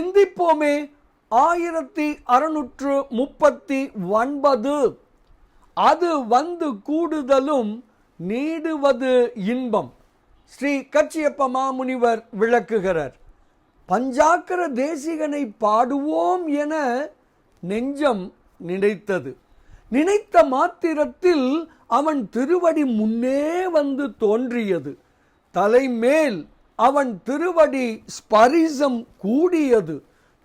சிந்திப்போமே. ஆயிரத்தி அறுநூற்று முப்பத்தி ஒன்பது. அது வந்து கூடுதலும் நீடுவது இன்பம். ஸ்ரீ கச்சியப்ப மாமுனிவர் விளக்குகிறார். பஞ்சாக்கர தேசிகனை பாடுவோம் என நெஞ்சம் நினைத்தது. நினைத்த மாத்திரத்தில் அவன் திருவடி முன்னே வந்து தோன்றியது. தலைமேல் அவன் திருவடி ஸ்பரிசம் கூடியது.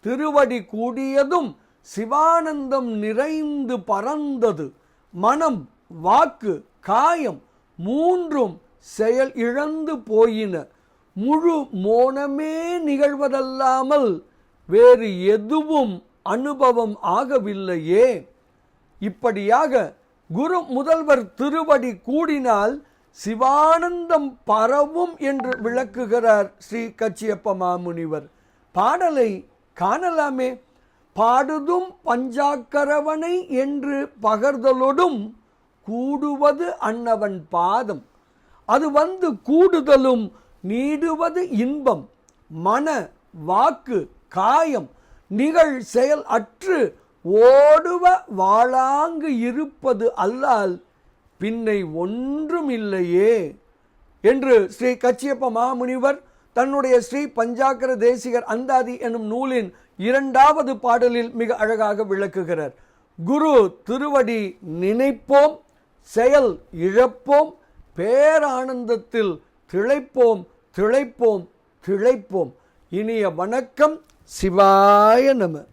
திருவடி கூடியதும் சிவானந்தம் நிறைந்து பறந்தது மனம் வாக்கு காயம் மூன்றும் செயல் இழந்து போயின. முழு மோனமே நிகழ்வதல்லாமல் வேறு எதுவும் அனுபவம் ஆகவில்லையே. இப்படியாக குரு முதல்வர் திருவடி கூடினால் சிவானந்தம் பரவும் என்று விளக்குகிறார் ஸ்ரீ கச்சியப்ப மாமுனிவர். பாடலை காணலாமே. பாடுதும் பஞ்சாக்கரவனை என்று பகர்தலொடும் கூடுவது அன்னவன் பாதம். அது வந்து கூடுதலும் நீடுவது இன்பம். மன வாக்கு காயம் நிகழ் செயல் அற்று ஓடுவ வாழாங்கு இருப்பது அல்லால் பின்னை ஒன்றும் இல்லையே என்று ஸ்ரீ கச்சியப்ப மாமுனிவர் தன்னுடைய ஸ்ரீ பஞ்சாக்கர தேசிகர் அந்தாதி எனும் நூலின் இரண்டாவது பாடலில் மிக அழகாக விளக்குகிறார். குரு திருவடி நினைப்போம் செயல் இழப்போம் பேரானந்தத்தில் திளைப்போம் திளைப்போம் திளைப்போம். இனிய வணக்கம் சிவாய நம.